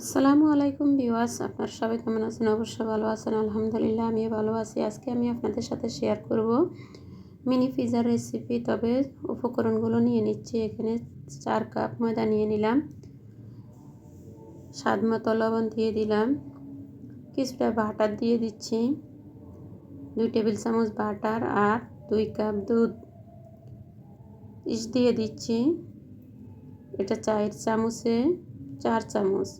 আসসালামু আলাইকুম বিওয়াস আপনার সবাই কেমন আছেন? অবশ্যই ভালো আছেন, আলহামদুলিল্লাহ, আমিও ভালো আছি। আজকে আমি আপনাদের সাথে শেয়ার করব মিনি পিজার রেসিপি তবে উপকরণগুলো নিয়ে নিচ্ছি। এখানে চার কাপ ময়দা নিয়ে নিলাম, স্বাদ মতো লবণ দিয়ে দিলাম, কিছুটা বাটার দিয়ে দিচ্ছি, দুই টেবিল চামচ বাটার আর দুই কাপ দুধ ইস দিয়ে দিচ্ছি। এটা চায়ের চামচে, চার চামচ।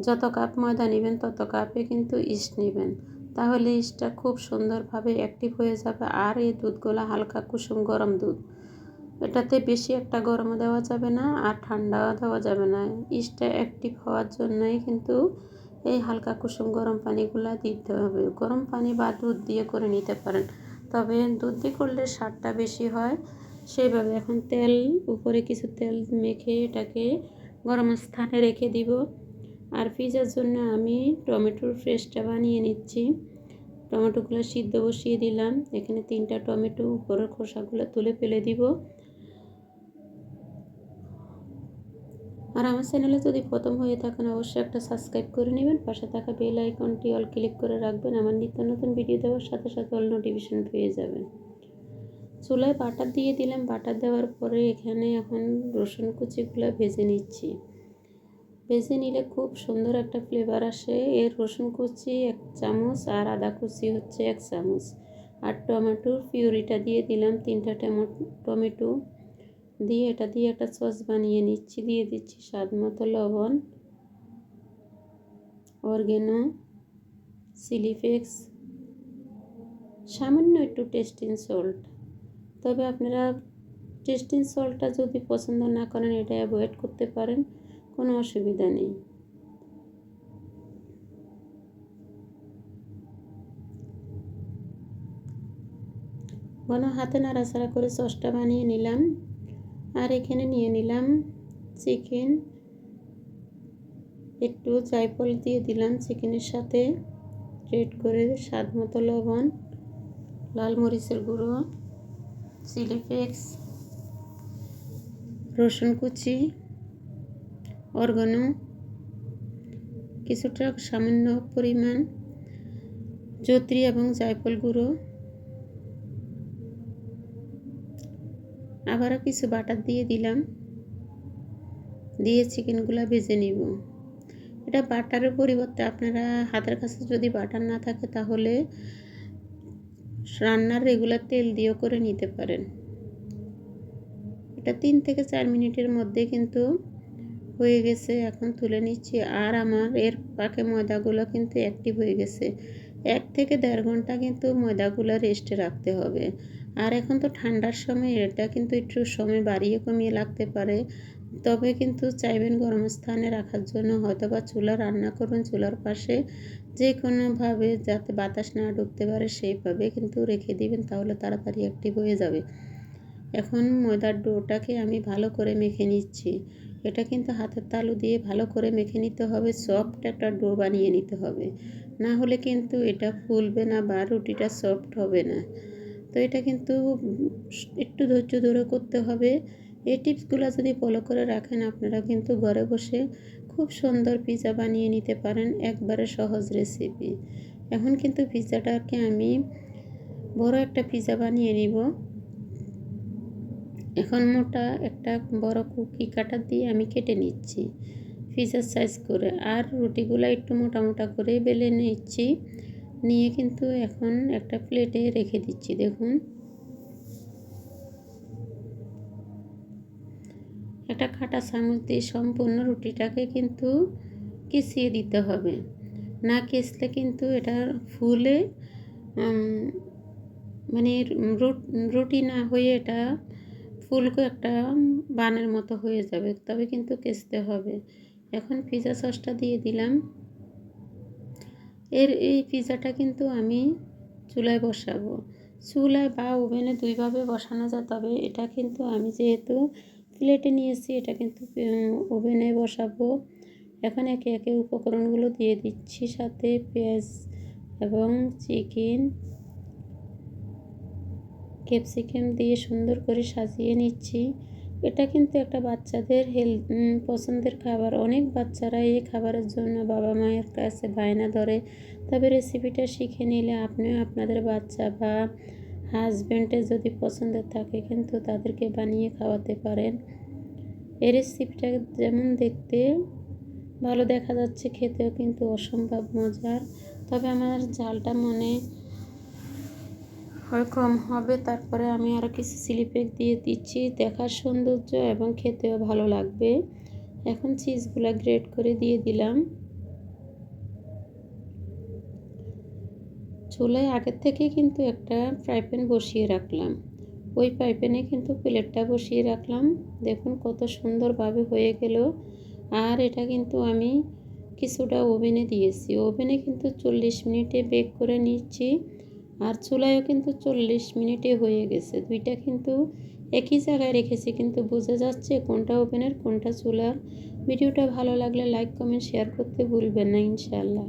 যত কাপ ময়দা নেবেন, তত কাপে কিন্তু ইস্ট নেবেন। তাহলে ইস্টটা খুব সুন্দরভাবে অ্যাক্টিভ হয়ে যাবে। আর এই দুধগুলো হালকা কুসুম গরম দুধ। এটাতে বেশি একটা গরমও দেওয়া যাবে না, আর ঠান্ডাও দেওয়া যাবে না। ইস্টটা অ্যাক্টিভ হওয়ার জন্যই কিন্তু এই হালকা কুসুম গরম পানিগুলো দিতে হবে। গরম পানি বা দুধ দিয়ে করে নিতে পারেন। তবে দুধ দিয়ে করলে স্বাদটা বেশি হয়। সেইভাবে এখন তেল, উপরে কিছু তেল মেখে এটাকে গরম স্থানে রেখে দিব। আর পিজার জন্য আমি টমেটোর ফ্রেশটা বানিয়ে নিচ্ছি। টমেটোগুলো সিদ্ধ বসিয়ে দিলাম। এখানে তিনটা টমেটো, উপরের খোসাগুলো তুলে ফেলে দিব। আর আমার চ্যানেলে যদি প্রথম হয়ে থাকেন, অবশ্যই একটা সাবস্ক্রাইব করে নেবেন। পাশে থাকা বেল আইকনটি অল ক্লিক করে রাখবেন। আমার নিত্য নতুন ভিডিও দেওয়ার সাথে সাথে অল নোটিফিকেশন পেয়ে যাবেন। চুলায় বাটার দিয়ে দিলাম। বাটার দেওয়ার পরে এখানে এখন রসুন কুচিগুলো ভেজে নিচ্ছি। ভেজে নিলে খুব সুন্দর একটা ফ্লেভার আসে। এর রসুন কুচি এক চামচ আর আদা কুচি হচ্ছে এক চামচ। আর টমেটোর পিউরিটা দিয়ে দিলাম তিনটা টমেটো। দিয়ে এটা দিয়ে একটা সস বানিয়ে নিচ্ছি। দিয়ে দিচ্ছি স্বাদ মতো লবণ, অর্গেনো সিলিফেক্স সামান্য একটু টেস্টিং সল্ট তবে আপনারা টেস্টিং সল্টটা যদি পছন্দ না করেন, এটা অ্যাভয়েড করতে পারেন। কোনো অসুবিধা নেই। ঘন হাতে নাড়াচাড়া করে সসটা বানিয়ে নিলাম। আর এখানে নিয়ে নিলাম চিকেন। একটু জায়ফল দিয়ে দিলাম চিকেনের সাথে। রেড করে স্বাদ মতো লবণ, লাল মরিচের গুঁড়ো, চিলি ফ্লেক্স, রসুন কুচি অর্গানো। কিছুটা সামান্য পরিমাণ জত্রি এবং জায়ফল গুঁড়ো। আবারও কিছু বাটার দিয়ে দিলাম। দিয়ে চিকেনগুলো ভেজে নিব। এটা বাটারের পরিবর্তে আপনারা হাতের কাছে যদি বাটার না থাকে তাহলে রান্নার রেগুলার তেল দিয়েও করে নিতে পারেন। এটা তিন থেকে চার মিনিটের মধ্যে কিন্তু হয়ে গেছে, এখন তুলে নিচ্ছি। আর আমার এর পাকে ময়দাগুলো কিন্তু অ্যাক্টিভ হয়ে গেছে। এক থেকে দেড় ঘণ্টা কিন্তু ময়দাগুলো রেস্টে রাখতে হবে। আর এখন তো ঠান্ডার সময়, এটা কিন্তু একটু সময় বাড়িয়ে কমিয়ে লাগতে পারে। তবে কিন্তু চাইবেন গরম স্থানে রাখার জন্য হয়তো বা চুলা রান্না করবেন চুলার পাশে। যে কোনোভাবে যাতে বাতাস না ঢুকতে পারে, সেইভাবে কিন্তু রেখে দিবেন, তাহলে তাড়াতাড়ি অ্যাক্টিভ হয়ে যাবে। এখন ময়দার ডোটাকে আমি ভালো করে মেখে নিচ্ছি। এটা কিন্তু হাতের তালু দিয়ে ভালো করে মেখে নিতে হবে সফট একটা ডো বানিয়ে নিতে হবে। না হলে কিন্তু এটা ফুলবে না বা রুটিটা সফট হবে না। তো এটা কিন্তু একটু ধৈর্য ধরে করতে হবে। এই টিপসগুলো যদি ফলো করে রাখেন, আপনারা কিন্তু ঘরে বসে খুব সুন্দর পিৎজা বানিয়ে নিতে পারেন একবারে সহজ রেসিপি এখন কিন্তু পিৎজাটাকে আমি বড় একটা পিৎজা বানিয়ে নিব। এখন মোটা একটা বড় কুকি কাটার দিয়ে আমি কেটে নিচ্ছি। পিজার সাইজ করে। আর রুটিগুলো একটু মোটা মোটা করে বেলে নিচ্ছি। নিয়ে কিন্তু এখন একটা প্লেটে রেখে দিচ্ছি, দেখুন। একটা কাটা চামচ দিয়ে সম্পূর্ণ রুটিটাকে কিন্তু কেসিয়ে দিতে হবে। না কেসলে কিন্তু এটা ফুলে মানে রুটি না হয়ে এটা ফুলকো একটা বানের মতো হয়ে যাবে, তবে কিন্তু কেচতে হবে। এখন পিজা সসটা দিয়ে দিলাম। এর এই পিজাটা কিন্তু আমি চুলায় বসাবো। চুলায় বা ওভেনে দুইভাবে বসানো যায়, তবে এটা কিন্তু আমি যেহেতু প্লেটে নিয়েছি, এটা কিন্তু ওভেনে বসাবো। এখন একে একে উপকরণগুলো দিয়ে দিচ্ছি, সাথে পেঁয়াজ এবং চিকেন ক্যাপসিকাম দিয়ে সুন্দর করে সাজিয়ে নিচ্ছি। এটা কিন্তু একটা বাচ্চাদের হেল পছন্দের খাবার। অনেক বাচ্চারা এই খাবারের জন্য বাবা মায়ের কাছে বায়না ধরে। তবে রেসিপিটা শিখে নিলে আপনিও আপনাদের বাচ্চা বা হাজব্যান্ডের যদি পছন্দের থাকে কিন্তু তাদেরকে বানিয়ে খাওয়াতে পারেন। এই রেসিপিটা যেমন দেখতে ভালো দেখা যাচ্ছে, খেতেও কিন্তু অসম্ভব মজার। তবে আমার ঝালটা মনে হয় কম হবে, তারপরে আমি আরও কিছু চিলি দিয়ে দিচ্ছি। দেখার সৌন্দর্য এবং খেতেও ভালো লাগবে। এখন চিজগুলো গ্রেট করে দিয়ে দিলাম। চুলায় আগের থেকে কিন্তু একটা ফ্রাই প্যান বসিয়ে রাখলাম। ওই ফ্রাই প্যানে কিন্তু প্লেটটা বসিয়ে রাখলাম। দেখুন কত সুন্দরভাবে হয়ে গেল। আর এটা কিন্তু আমি কিছুটা ওভেনে দিয়েছি। ওভেনে কিন্তু চল্লিশ মিনিটে বেক করে নিচ্ছি। আর চুলায়ও কিন্তু চল্লিশ মিনিটে হয়ে গেছে। দুইটা কিন্তু একই জায়গায় রেখেছি, কিন্তু বোঝা যাচ্ছে কোনটা ওপেনের কোনটা চুলার ভিডিওটা ভালো লাগলে লাইক, কমেন্ট, শেয়ার করতে ভুলবেন না ইনশাআল্লাহ।